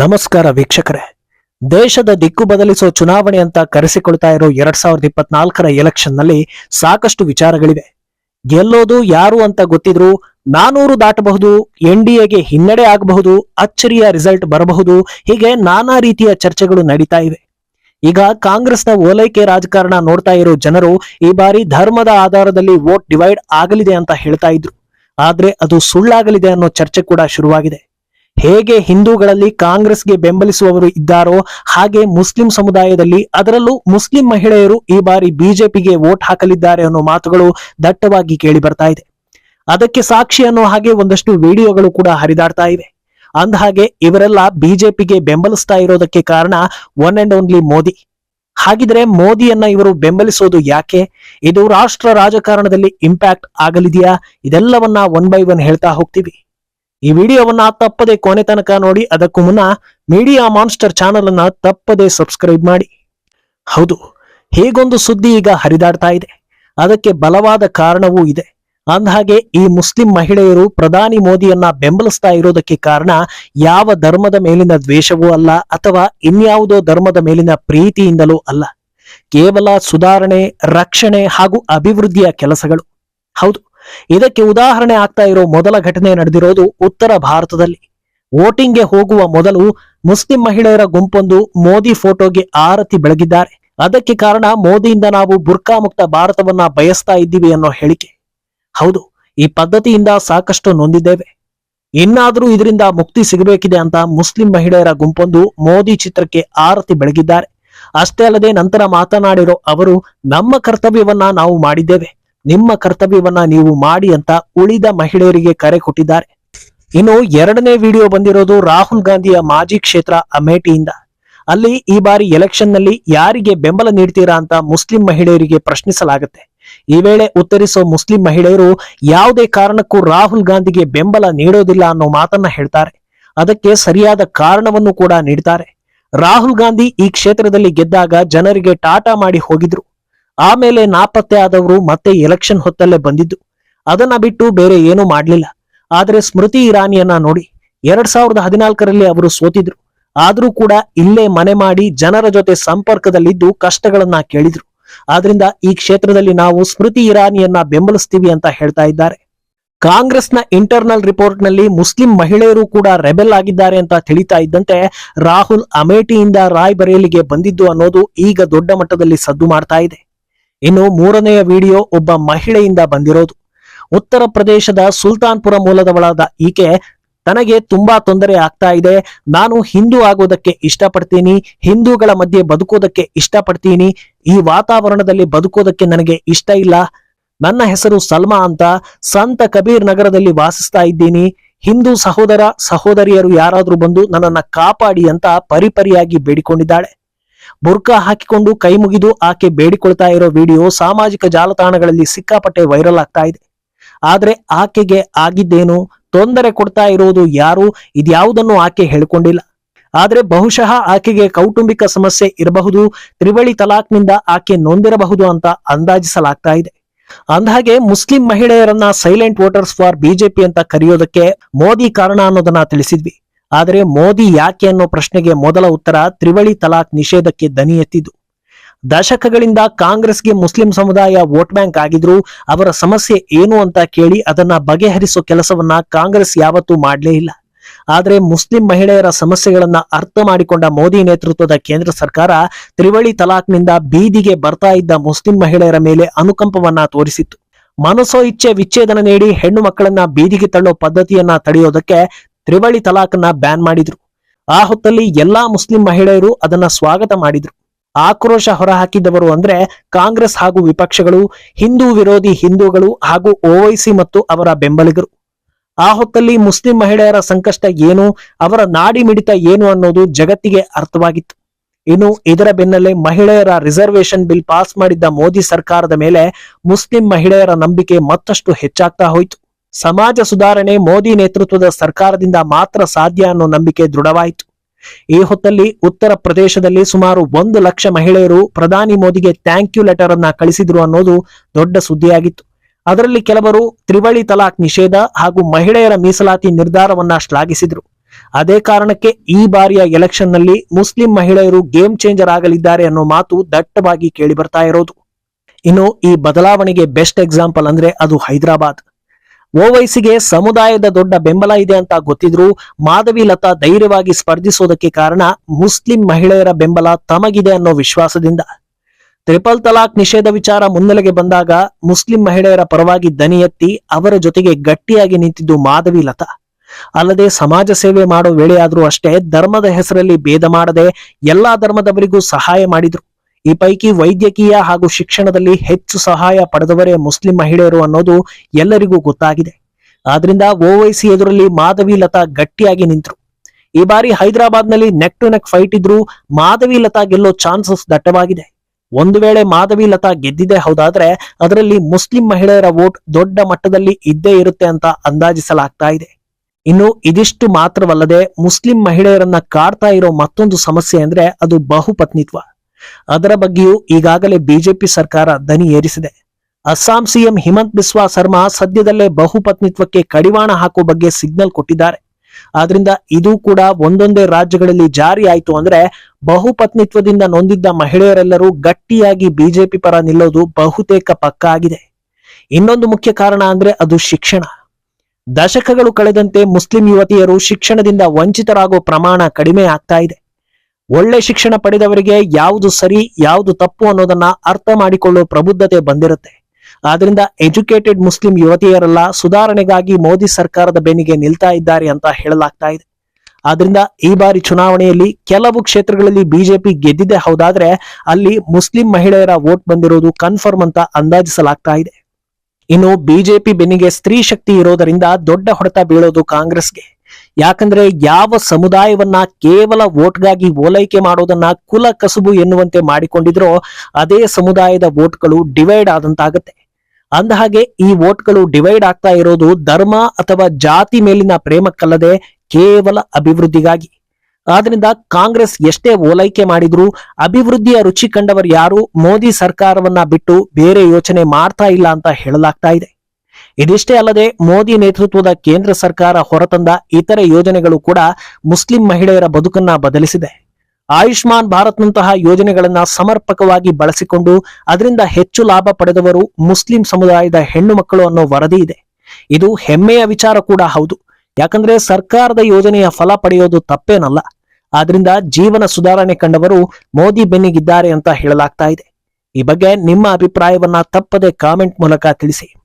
ನಮಸ್ಕಾರ ವೀಕ್ಷಕರೇ. ದೇಶದ ದಿಕ್ಕು ಬದಲಿಸೋ ಚುನಾವಣೆ ಅಂತ ಕರೆಸಿಕೊಳ್ತಾ ಇರೋ ಎರಡ್ ಸಾವಿರದ ಇಪ್ಪತ್ನಾಲ್ಕರ ಎಲೆಕ್ಷನ್ನಲ್ಲಿ ಸಾಕಷ್ಟು ವಿಚಾರಗಳಿವೆ. ಗೆಲ್ಲೋದು ಯಾರು ಅಂತ ಗೊತ್ತಿದ್ರು ನಾನೂರು ದಾಟಬಹುದು, ಎನ್ ಡಿ ಎಗೆ ಹಿನ್ನಡೆ ಆಗಬಹುದು, ಅಚ್ಚರಿಯ ರಿಸಲ್ಟ್ ಬರಬಹುದು, ಹೀಗೆ ನಾನಾ ರೀತಿಯ ಚರ್ಚೆಗಳು ನಡೀತಾ ಇವೆ. ಈಗ ಕಾಂಗ್ರೆಸ್ನ ಓಲೈಕೆ ರಾಜಕಾರಣ ನೋಡ್ತಾ ಇರೋ ಜನರು ಈ ಬಾರಿ ಧರ್ಮದ ಆಧಾರದಲ್ಲಿ ವೋಟ್ ಡಿವೈಡ್ ಆಗಲಿದೆ ಅಂತ ಹೇಳ್ತಾ ಇದ್ರು. ಆದ್ರೆ ಅದು ಸುಳ್ಳಾಗಲಿದೆ ಅನ್ನೋ ಚರ್ಚೆ ಕೂಡ ಶುರುವಾಗಿದೆ. ಹೇಗೆ ಹಿಂದೂಗಳಲ್ಲಿ ಕಾಂಗ್ರೆಸ್ಗೆ ಬೆಂಬಲಿಸುವವರು ಇದ್ದಾರೋ ಹಾಗೆ ಮುಸ್ಲಿಂ ಸಮುದಾಯದಲ್ಲಿ ಅದರಲ್ಲೂ ಮುಸ್ಲಿಂ ಮಹಿಳೆಯರು ಈ ಬಾರಿ ಬಿಜೆಪಿಗೆ ವೋಟ್ ಹಾಕಲಿದ್ದಾರೆ ಅನ್ನೋ ಮಾತುಗಳು ದಟ್ಟವಾಗಿ ಕೇಳಿ ಬರ್ತಾ ಇದೆ. ಅದಕ್ಕೆ ಸಾಕ್ಷಿ ಅನ್ನೋ ಹಾಗೆ ಒಂದಷ್ಟು ವಿಡಿಯೋಗಳು ಕೂಡ ಹರಿದಾಡ್ತಾ ಇವೆ. ಅಂದಹಾಗೆ ಇವರೆಲ್ಲ ಬಿಜೆಪಿಗೆ ಬೆಂಬಲಿಸ್ತಾ ಇರೋದಕ್ಕೆ ಕಾರಣ ಒನ್ ಅಂಡ್ ಓನ್ಲಿ ಮೋದಿ. ಹಾಗಿದ್ರೆ ಮೋದಿಯನ್ನ ಇವರು ಬೆಂಬಲಿಸೋದು ಯಾಕೆ? ಇದು ರಾಷ್ಟ್ರ ರಾಜಕಾರಣದಲ್ಲಿ ಇಂಪ್ಯಾಕ್ಟ್ ಆಗಲಿದೆಯಾ? ಇದೆಲ್ಲವನ್ನ ಒನ್ ಬೈ ಒನ್ ಹೇಳ್ತಾ ಹೋಗ್ತೀವಿ. ಈ ವಿಡಿಯೋವನ್ನ ತಪ್ಪದೆ ಕೊನೆ ತನಕ ನೋಡಿ, ಅದಕ್ಕೂ ಮುನ್ನ ಮೀಡಿಯಾ ಮಾನ್ಸ್ಟರ್ ಚಾನೆಲ್ ಅನ್ನ ತಪ್ಪದೆ ಸಬ್ಸ್ಕ್ರೈಬ್ ಮಾಡಿ. ಹೌದು, ಹೇಗೊಂದು ಸುದ್ದಿ ಈಗ ಹರಿದಾಡ್ತಾ ಇದೆ. ಅದಕ್ಕೆ ಬಲವಾದ ಕಾರಣವೂ ಇದೆ. ಅಂದಹಾಗೆ, ಈ ಮುಸ್ಲಿಂ ಮಹಿಳೆಯರು ಪ್ರಧಾನಿ ಮೋದಿಯನ್ನ ಬೆಂಬಲಿಸ್ತಾ ಇರೋದಕ್ಕೆ ಕಾರಣ ಯಾವ ಧರ್ಮದ ಮೇಲಿನ ದ್ವೇಷವೂ ಅಲ್ಲ, ಅಥವಾ ಇನ್ಯಾವುದೋ ಧರ್ಮದ ಮೇಲಿನ ಪ್ರೀತಿಯಿಂದಲೂ ಅಲ್ಲ. ಕೇವಲ ಸುಧಾರಣೆ, ರಕ್ಷಣೆ ಹಾಗೂ ಅಭಿವೃದ್ಧಿಯ ಕೆಲಸಗಳು. ಹೌದು ಇದಕ್ಕೆ ಉದಾಹರಣೆ ಆಗ್ತಾ ಇರೋ ಮೊದಲ ಘಟನೆ ನಡೆದಿರೋದು ಉತ್ತರ ಭಾರತದಲ್ಲಿ. ವೋಟಿಂಗ್ಗೆ ಹೋಗುವ ಮೊದಲು ಮುಸ್ಲಿಂ ಮಹಿಳೆಯರ ಗುಂಪೊಂದು ಮೋದಿ ಫೋಟೋಗೆ ಆರತಿ ಬೆಳಗಿದ್ದಾರೆ. ಅದಕ್ಕೆ ಕಾರಣ ಮೋದಿಯಿಂದ ನಾವು ಬುರ್ಕಾ ಮುಕ್ತ ಭಾರತವನ್ನ ಬಯಸ್ತಾ ಇದ್ದೀವಿ ಅನ್ನೋ ಹೇಳಿಕೆ. ಹೌದು, ಈ ಪದ್ಧತಿಯಿಂದ ಸಾಕಷ್ಟು ನೊಂದಿದ್ದೇವೆ. ಇನ್ನಾದರೂ ಇದರಿಂದ ಮುಕ್ತಿ ಸಿಗಬೇಕಿದೆ ಅಂತ ಮುಸ್ಲಿಂ ಮಹಿಳೆಯರ ಗುಂಪೊಂದು ಮೋದಿ ಚಿತ್ರಕ್ಕೆ ಆರತಿ ಬೆಳಗಿದ್ದಾರೆ. ಅಷ್ಟೇ ಅಲ್ಲದೆ ನಂತರ ಮಾತನಾಡಿರೋ ಅವರು, ನಮ್ಮ ಕರ್ತವ್ಯವನ್ನ ನಾವು ಮಾಡಿದ್ದೇವೆ. ನಿಮ್ಮ ಕರ್ತವ್ಯವನ್ನ ನೀವು ಮಾಡಿ ಅಂತ ಉಳಿದ ಮಹಿಳೆಯರಿಗೆ ಕರೆ ಕೊಟ್ಟಿದ್ದಾರೆ. ಇನ್ನು ಎರಡನೇ ವಿಡಿಯೋ ಬಂದಿರೋದು ರಾಹುಲ್ ಗಾಂಧಿಯ ಮಾಜಿ ಕ್ಷೇತ್ರ ಅಮೇಠಿಯಿಂದ. ಅಲ್ಲಿ ಈ ಬಾರಿ ಎಲೆಕ್ಷನ್ನಲ್ಲಿ ಯಾರಿಗೆ ಬೆಂಬಲ ನೀಡ್ತೀರಾ ಅಂತ ಮುಸ್ಲಿಂ ಮಹಿಳೆಯರಿಗೆ ಪ್ರಶ್ನಿಸಲಾಗುತ್ತೆ. ಈ ವೇಳೆ ಉತ್ತರಿಸೋ ಮುಸ್ಲಿಂ ಮಹಿಳೆಯರು, ಯಾವುದೇ ಕಾರಣಕ್ಕೂ ರಾಹುಲ್ ಗಾಂಧಿಗೆ ಬೆಂಬಲ ನೀಡೋದಿಲ್ಲ ಅನ್ನೋ ಮಾತನ್ನ ಹೇಳ್ತಾರೆ. ಅದಕ್ಕೆ ಸರಿಯಾದ ಕಾರಣವನ್ನು ಕೂಡ ನೀಡ್ತಾರೆ. ರಾಹುಲ್ ಗಾಂಧಿ ಈ ಕ್ಷೇತ್ರದಲ್ಲಿ ಗೆದ್ದಾಗ ಜನರಿಗೆ ಟಾಟಾ ಮಾಡಿ ಹೋಗಿದ್ರು. ಆಮೇಲೆ ನಾಪತ್ತೆ ಆದವರು ಮತ್ತೆ ಎಲೆಕ್ಷನ್ ಹೊತ್ತಲ್ಲೇ ಬಂದಿದ್ದು. ಅದನ್ನ ಬಿಟ್ಟು ಬೇರೆ ಏನೂ ಮಾಡ್ಲಿಲ್ಲ. ಆದ್ರೆ ಸ್ಮೃತಿ ಇರಾನಿಯನ್ನ ನೋಡಿ ಎರಡ್ ಸಾವಿರದ ಹದಿನಾಲ್ಕರಲ್ಲಿ ಅವರು ಸೋತಿದ್ರು. ಆದ್ರೂ ಕೂಡ ಇಲ್ಲೇ ಮನೆ ಮಾಡಿ ಜನರ ಜೊತೆ ಸಂಪರ್ಕದಲ್ಲಿದ್ದು ಕಷ್ಟಗಳನ್ನ ಕೇಳಿದ್ರು. ಆದ್ರಿಂದ ಈ ಕ್ಷೇತ್ರದಲ್ಲಿ ನಾವು ಸ್ಮೃತಿ ಇರಾನಿಯನ್ನ ಬೆಂಬಲಿಸ್ತೀವಿ ಅಂತ ಹೇಳ್ತಾ ಇದ್ದಾರೆ. ಕಾಂಗ್ರೆಸ್ನ ಇಂಟರ್ನಲ್ ರಿಪೋರ್ಟ್ನಲ್ಲಿ ಮುಸ್ಲಿಂ ಮಹಿಳೆಯರು ಕೂಡ ರೆಬೆಲ್ ಆಗಿದ್ದಾರೆ ಅಂತ ತಿಳಿತಾ ಇದ್ದಂತೆ ರಾಹುಲ್ ಅಮೇಠಿಯಿಂದ ರಾಯ್ಬರೇಲಿಗೆ ಬಂದಿದ್ದು ಅನ್ನೋದು ಈಗ ದೊಡ್ಡ ಮಟ್ಟದಲ್ಲಿ ಸದ್ದು ಮಾಡ್ತಾ ಇದೆ. ಇನ್ನು ಮೂರನೆಯ ವಿಡಿಯೋ ಒಬ್ಬ ಮಹಿಳೆಯಿಂದ ಬಂದಿರೋದು. ಉತ್ತರ ಪ್ರದೇಶದ ಸುಲ್ತಾನ್ಪುರ ಮೂಲದವಳಾದ ಈಕೆ ತನಗೆ ತುಂಬಾ ತೊಂದರೆ ಆಗ್ತಾ ಇದೆ. ನಾನು ಹಿಂದೂ ಆಗೋದಕ್ಕೆ ಇಷ್ಟಪಡ್ತೀನಿ, ಹಿಂದೂಗಳ ಮಧ್ಯೆ ಬದುಕೋದಕ್ಕೆ ಇಷ್ಟಪಡ್ತೀನಿ, ಈ ವಾತಾವರಣದಲ್ಲಿ ಬದುಕೋದಕ್ಕೆ ನನಗೆ ಇಷ್ಟ ಇಲ್ಲ. ನನ್ನ ಹೆಸರು ಸಲ್ಮಾ ಅಂತ ಸಂತ ಕಬೀರ್ ನಗರದಲ್ಲಿ ವಾಸಿಸ್ತಾ ಇದ್ದೀನಿ. ಹಿಂದೂ ಸಹೋದರ ಸಹೋದರಿಯರು ಯಾರಾದ್ರೂ ಬಂದು ನನ್ನನ್ನ ಕಾಪಾಡಿ ಅಂತ ಪರಿಪರಿಯಾಗಿ ಬೇಡಿಕೊಂಡಿದ್ದಾಳೆ. ಬುರ್ಕಾ ಹಾಕಿಕೊಂಡು ಕೈ ಮುಗಿದು ಆಕೆ ಬೇಡಿಕೊಳ್ತಾ ಇರೋ ವಿಡಿಯೋ ಸಾಮಾಜಿಕ ಜಾಲತಾಣಗಳಲ್ಲಿ ಸಿಕ್ಕಾಪಟ್ಟೆ ವೈರಲ್ ಆಗ್ತಾ ಇದೆ. ಆದ್ರೆ ಆಕೆಗೆ ಆಗಿದ್ದೇನು, ತೊಂದರೆ ಕೊಡ್ತಾ ಇರೋದು ಯಾರು, ಇದ್ಯಾವುದನ್ನು ಆಕೆ ಹೇಳಿಕೊಂಡಿಲ್ಲ. ಆದ್ರೆ ಬಹುಶಃ ಆಕೆಗೆ ಕೌಟುಂಬಿಕ ಸಮಸ್ಯೆ ಇರಬಹುದು, ತ್ರಿವಳಿ ತಲಾಕ್ನಿಂದ ಆಕೆ ನೊಂದಿರಬಹುದು ಅಂತ ಅಂದಾಜಿಸಲಾಗ್ತಾ ಇದೆ. ಅಂದಹಾಗೆ ಮುಸ್ಲಿಂ ಮಹಿಳೆಯರನ್ನ ಸೈಲೆಂಟ್ ವೋಟರ್ಸ್ ಫಾರ್ ಬಿಜೆಪಿ ಅಂತ ಕರೆಯೋದಕ್ಕೆ ಮೋದಿ ಕಾರಣ ಅನ್ನೋದನ್ನ ತಿಳಿಸಿದ್ವಿ. ಆದರೆ ಮೋದಿ ಯಾಕೆ ಅನ್ನೋ ಪ್ರಶ್ನೆಗೆ ಮೊದಲ ಉತ್ತರ ತ್ರಿವಳಿ ತಲಾಕ್ ನಿಷೇಧಕ್ಕೆ ದನಿ ಎತ್ತಿದ್ದು. ದಶಕಗಳಿಂದ ಕಾಂಗ್ರೆಸ್ಗೆ ಮುಸ್ಲಿಂ ಸಮುದಾಯ ವೋಟ್ ಬ್ಯಾಂಕ್ ಆಗಿದ್ರು ಅವರ ಸಮಸ್ಯೆ ಏನು ಅಂತ ಕೇಳಿ ಅದನ್ನ ಬಗೆಹರಿಸೋ ಕೆಲಸವನ್ನ ಕಾಂಗ್ರೆಸ್ ಯಾವತ್ತೂ ಮಾಡಲೇ ಇಲ್ಲ. ಆದರೆ ಮುಸ್ಲಿಂ ಮಹಿಳೆಯರ ಸಮಸ್ಯೆಗಳನ್ನ ಅರ್ಥ ಮಾಡಿಕೊಂಡ ಮೋದಿ ನೇತೃತ್ವದ ಕೇಂದ್ರ ಸರ್ಕಾರ ತ್ರಿವಳಿ ತಲಾಕ್ನಿಂದ ಬೀದಿಗೆ ಬರ್ತಾ ಇದ್ದ ಮುಸ್ಲಿಂ ಮಹಿಳೆಯರ ಮೇಲೆ ಅನುಕಂಪವನ್ನ ತೋರಿಸಿತ್ತು. ಮನಸೋ ಇಚ್ಛೆ ವಿಚ್ಛೇದನ ನೀಡಿ ಹೆಣ್ಣು ಮಕ್ಕಳನ್ನ ಬೀದಿಗೆ ತಳ್ಳೋ ಪದ್ಧತಿಯನ್ನ ತಡೆಯೋದಕ್ಕೆ ತ್ರಿವಳಿ ತಲಾಖನ್ನ ಬ್ಯಾನ್ ಮಾಡಿದ್ರು. ಆ ಹೊತ್ತಲ್ಲಿ ಎಲ್ಲಾ ಮುಸ್ಲಿಂ ಮಹಿಳೆಯರು ಅದನ್ನ ಸ್ವಾಗತ ಮಾಡಿದ್ರು. ಆಕ್ರೋಶ ಹೊರಹಾಕಿದವರು ಅಂದ್ರೆ ಕಾಂಗ್ರೆಸ್ ಹಾಗೂ ವಿಪಕ್ಷಗಳು, ಹಿಂದೂ ವಿರೋಧಿ ಹಿಂದೂಗಳು ಹಾಗೂ ಓವೈಸಿ ಮತ್ತು ಅವರ ಬೆಂಬಲಿಗರು. ಆ ಹೊತ್ತಲ್ಲಿ ಮುಸ್ಲಿಂ ಮಹಿಳೆಯರ ಸಂಕಷ್ಟ ಏನು, ಅವರ ನಾಡಿ ಮಿಡಿತ ಏನು ಅನ್ನೋದು ಜಗತ್ತಿಗೆ ಅರ್ಥವಾಗಿತ್ತು. ಇನ್ನು ಇದರ ಬೆನ್ನಲ್ಲೇ ಮಹಿಳೆಯರ ರಿಸರ್ವೇಶನ್ ಬಿಲ್ ಪಾಸ್ ಮಾಡಿದ್ದ ಮೋದಿ ಸರ್ಕಾರದ ಮೇಲೆ ಮುಸ್ಲಿಂ ಮಹಿಳೆಯರ ನಂಬಿಕೆ ಮತ್ತಷ್ಟು ಹೆಚ್ಚಾಗ್ತಾ ಹೋಯಿತು. ಸಮಾಜ ಸುಧಾರಣೆ ಮೋದಿ ನೇತೃತ್ವದ ಸರ್ಕಾರದಿಂದ ಮಾತ್ರ ಸಾಧ್ಯ ಅನ್ನೋ ನಂಬಿಕೆ ದೃಢವಾಯಿತು. ಈ ಹೊತ್ತಲ್ಲಿ ಉತ್ತರ ಪ್ರದೇಶದಲ್ಲಿ ಸುಮಾರು ಒಂದು ಲಕ್ಷ ಮಹಿಳೆಯರು ಪ್ರಧಾನಿ ಮೋದಿಗೆ ಥ್ಯಾಂಕ್ ಯು ಲೆಟರ್ ಅನ್ನ ಕಳಿಸಿದ್ರು ಅನ್ನೋದು ದೊಡ್ಡ ಸುದ್ದಿಯಾಗಿತ್ತು. ಅದರಲ್ಲಿ ಕೆಲವರು ತ್ರಿವಳಿ ತಲಾಖ್ ನಿಷೇಧ ಹಾಗೂ ಮಹಿಳೆಯರ ಮೀಸಲಾತಿ ನಿರ್ಧಾರವನ್ನ ಶ್ಲಾಘಿಸಿದ್ರು. ಅದೇ ಕಾರಣಕ್ಕೆ ಈ ಬಾರಿಯ ಎಲೆಕ್ಷನ್ನಲ್ಲಿ ಮುಸ್ಲಿಂ ಮಹಿಳೆಯರು ಗೇಮ್ ಚೇಂಜರ್ ಆಗಲಿದ್ದಾರೆ ಅನ್ನೋ ಮಾತು ದಟ್ಟವಾಗಿ ಕೇಳಿ ಬರ್ತಾ ಇರೋದು. ಇನ್ನು ಈ ಬದಲಾವಣೆಗೆ ಬೆಸ್ಟ್ ಎಕ್ಸಾಂಪಲ್ ಅಂದ್ರೆ ಅದು ಹೈದರಾಬಾದ್. ಓವೈಸಿಗೆ ಸಮುದಾಯದ ದೊಡ್ಡ ಬೆಂಬಲ ಇದೆ ಅಂತ ಗೊತ್ತಿದ್ರು ಮಾಧವಿ ಲತಾ ಧೈರ್ಯವಾಗಿ ಸ್ಪರ್ಧಿಸೋದಕ್ಕೆ ಕಾರಣ ಮುಸ್ಲಿಂ ಮಹಿಳೆಯರ ಬೆಂಬಲ ತಮಗಿದೆ ಅನ್ನೋ ವಿಶ್ವಾಸದಿಂದ. ತ್ರಿಪಲ್ ತಲಾಕ್ ನಿಷೇಧ ವಿಚಾರ ಮುನ್ನೆಲೆಗೆ ಬಂದಾಗ ಮುಸ್ಲಿಂ ಮಹಿಳೆಯರ ಪರವಾಗಿ ದನಿ ಎತ್ತಿ ಅವರ ಜೊತೆಗೆ ಗಟ್ಟಿಯಾಗಿ ನಿಂತಿದ್ದು ಮಾಧವಿ ಲತಾ. ಅಲ್ಲದೆ ಸಮಾಜ ಸೇವೆ ಮಾಡೋ ವೇಳೆಯಾದರೂ ಅಷ್ಟೇ ಧರ್ಮದ ಹೆಸರಲ್ಲಿ ಭೇದ ಮಾಡದೆ ಎಲ್ಲಾ ಧರ್ಮದವರಿಗೂ ಸಹಾಯ ಮಾಡಿದ್ರು. ಈ ಪೈಕಿ ವೈದ್ಯಕೀಯ ಹಾಗೂ ಶಿಕ್ಷಣದಲ್ಲಿ ಹೆಚ್ಚು ಸಹಾಯ ಪಡೆದವರೇ ಮುಸ್ಲಿಂ ಮಹಿಳೆಯರು ಅನ್ನೋದು ಎಲ್ಲರಿಗೂ ಗೊತ್ತಾಗಿದೆ. ಆದ್ರಿಂದ ಓವೈಸಿ ಎದುರಲ್ಲಿ ಮಾಧವಿ ಲತಾ ಗಟ್ಟಿಯಾಗಿ ನಿಂತರು. ಈ ಬಾರಿ ಹೈದರಾಬಾದ್ನಲ್ಲಿ ನೆಕ್ ಟು ನೆಕ್ ಫೈಟ್ ಇದ್ರು ಮಾಧವಿ ಲತಾ ಗೆಲ್ಲೋ ಚಾನ್ಸಸ್ ದಟ್ಟವಾಗಿದೆ. ಒಂದು ವೇಳೆ ಮಾಧವಿ ಲತಾ ಗೆದ್ದಿದೆ ಹೌದಾದ್ರೆ ಅದರಲ್ಲಿ ಮುಸ್ಲಿಂ ಮಹಿಳೆಯರ ವೋಟ್ ದೊಡ್ಡ ಮಟ್ಟದಲ್ಲಿ ಇದ್ದೇ ಇರುತ್ತೆ ಅಂತ ಅಂದಾಜಿಸಲಾಗ್ತಾ ಇದೆ. ಇನ್ನು ಇದಿಷ್ಟು ಮಾತ್ರವಲ್ಲದೆ ಮುಸ್ಲಿಂ ಮಹಿಳೆಯರನ್ನ ಕಾಡ್ತಾ ಇರೋ ಮತ್ತೊಂದು ಸಮಸ್ಯೆ ಅಂದ್ರೆ ಅದು ಬಹುಪತ್ನಿತ್ವ. ಅದರ ಬಗ್ಗೆಯೂ ಈಗಾಗಲೇ ಬಿಜೆಪಿ ಸರ್ಕಾರ ದನಿ ಏರಿಸಿದೆ. ಅಸ್ಸಾಂ ಸಿಎಂ ಹಿಮಂತ್ ಬಿಸ್ವಾ ಸರ್ಮಾ ಸದ್ಯದಲ್ಲೇ ಬಹುಪತ್ನಿತ್ವಕ್ಕೆ ಕಡಿವಾಣ ಹಾಕುವ ಬಗ್ಗೆ ಸಿಗ್ನಲ್ ಕೊಟ್ಟಿದ್ದಾರೆ. ಆದ್ರಿಂದ ಇದು ಕೂಡ ಒಂದೊಂದೇ ರಾಜ್ಯಗಳಲ್ಲಿ ಜಾರಿ ಆಯಿತು ಅಂದ್ರೆ ಬಹುಪತ್ನಿತ್ವದಿಂದ ನೊಂದಿದ್ದ ಮಹಿಳೆಯರೆಲ್ಲರೂ ಗಟ್ಟಿಯಾಗಿ ಬಿಜೆಪಿ ಪರ ನಿಲ್ಲೋದು ಬಹುತೇಕ ಪಕ್ಕ ಆಗಿದೆ. ಇನ್ನೊಂದು ಮುಖ್ಯ ಕಾರಣ ಅಂದ್ರೆ ಅದು ಶಿಕ್ಷಣ. ದಶಕಗಳು ಕಳೆದಂತೆ ಮುಸ್ಲಿಂ ಯುವತಿಯರು ಶಿಕ್ಷಣದಿಂದ ವಂಚಿತರಾಗೋ ಪ್ರಮಾಣ ಕಡಿಮೆ ಆಗ್ತಾ ಇದೆ. ಒಳ್ಳೆ ಶಿಕ್ಷಣ ಪಡೆದವರಿಗೆ ಯಾವುದು ಸರಿ, ಯಾವುದು ತಪ್ಪು ಅನ್ನೋದನ್ನ ಅರ್ಥ ಮಾಡಿಕೊಳ್ಳುವ ಪ್ರಬುದ್ಧತೆ ಬಂದಿರುತ್ತೆ. ಆದ್ರಿಂದ ಎಜುಕೇಟೆಡ್ ಮುಸ್ಲಿಂ ಯುವತಿಯರೆಲ್ಲ ಸುಧಾರಣೆಗಾಗಿ ಮೋದಿ ಸರ್ಕಾರದ ಬೆನ್ನಿಗೆ ನಿಲ್ತಾ ಇದ್ದಾರೆ ಅಂತ ಹೇಳಲಾಗ್ತಾ ಇದೆ. ಆದ್ರಿಂದ ಈ ಬಾರಿ ಚುನಾವಣೆಯಲ್ಲಿ ಕೆಲವು ಕ್ಷೇತ್ರಗಳಲ್ಲಿ ಬಿಜೆಪಿ ಗೆದ್ದಿದೆ ಹೌದಾದ್ರೆ ಅಲ್ಲಿ ಮುಸ್ಲಿಂ ಮಹಿಳೆಯರ ವೋಟ್ ಬಂದಿರೋದು ಕನ್ಫರ್ಮ್ ಅಂತ ಅಂದಾಜಿಸಲಾಗ್ತಾ ಇದೆ. ಇನ್ನು ಬಿಜೆಪಿ ಬೆನ್ನಿಗೆ ಸ್ತ್ರೀ ಶಕ್ತಿ ಇರೋದರಿಂದ ದೊಡ್ಡ ಹೊಡೆತ ಬೀಳೋದು ಕಾಂಗ್ರೆಸ್ಗೆ. ಯಾಕಂದ್ರೆ ಯಾವ ಸಮುದಾಯವನ್ನ ಕೇವಲ ವೋಟ್ಗಾಗಿ ಓಲೈಕೆ ಮಾಡೋದನ್ನ ಕುಲ ಕಸುಬು ಎನ್ನುವಂತೆ ಮಾಡಿಕೊಂಡಿದ್ರೋ ಅದೇ ಸಮುದಾಯದ ವೋಟ್ಗಳು ಡಿವೈಡ್ ಆದಂತಾಗತ್ತೆ. ಅಂದಹಾಗೆ ಈ ವೋಟ್ಗಳು ಡಿವೈಡ್ ಆಗ್ತಾ ಇರೋದು ಧರ್ಮ ಅಥವಾ ಜಾತಿ ಮೇಲಿನ ಪ್ರೇಮಕ್ಕಲ್ಲದೆ ಕೇವಲ ಅಭಿವೃದ್ಧಿಗಾಗಿ. ಆದ್ರಿಂದ ಕಾಂಗ್ರೆಸ್ ಎಷ್ಟೇ ಓಲೈಕೆ ಮಾಡಿದ್ರು ಅಭಿವೃದ್ಧಿಯ ರುಚಿ ಕಂಡವರು ಯಾರು? ಮೋದಿ ಸರ್ಕಾರವನ್ನ ಬಿಟ್ಟು ಬೇರೆ ಯೋಚನೆ ಮಾಡ್ತಾ ಇಲ್ಲ ಅಂತ ಹೇಳಲಾಗ್ತಾ ಇದೆ. ಇದಿಷ್ಟೇ ಅಲ್ಲದೆ ಮೋದಿ ನೇತೃತ್ವದ ಕೇಂದ್ರ ಸರ್ಕಾರ ಹೊರತಂದ ಇತರೆ ಯೋಜನೆಗಳು ಕೂಡ ಮುಸ್ಲಿಂ ಮಹಿಳೆಯರ ಬದುಕನ್ನ ಬದಲಿಸಿದೆ. ಆಯುಷ್ಮಾನ್ ಭಾರತ್ನಂತಹ ಯೋಜನೆಗಳನ್ನ ಸಮರ್ಪಕವಾಗಿ ಬಳಸಿಕೊಂಡು ಅದರಿಂದ ಹೆಚ್ಚು ಲಾಭ ಪಡೆದವರು ಮುಸ್ಲಿಂ ಸಮುದಾಯದ ಹೆಣ್ಣು ಮಕ್ಕಳು ಅನ್ನೋ ವರದಿ ಇದೆ. ಇದು ಹೆಮ್ಮೆಯ ವಿಚಾರ ಕೂಡ ಹೌದು. ಯಾಕಂದ್ರೆ ಸರ್ಕಾರದ ಯೋಜನೆಯ ಫಲ ಪಡೆಯೋದು ತಪ್ಪೇನಲ್ಲ. ಆದ್ರಿಂದ ಜೀವನ ಸುಧಾರಣೆ ಕಂಡವರು ಮೋದಿ ಬೆನ್ನಿಗಿದ್ದಾರೆ ಅಂತ ಹೇಳಲಾಗ್ತಾ ಇದೆ. ಈ ಬಗ್ಗೆ ನಿಮ್ಮ ಅಭಿಪ್ರಾಯವನ್ನ ತಪ್ಪದೆ ಕಾಮೆಂಟ್ ಮೂಲಕ ತಿಳಿಸಿ.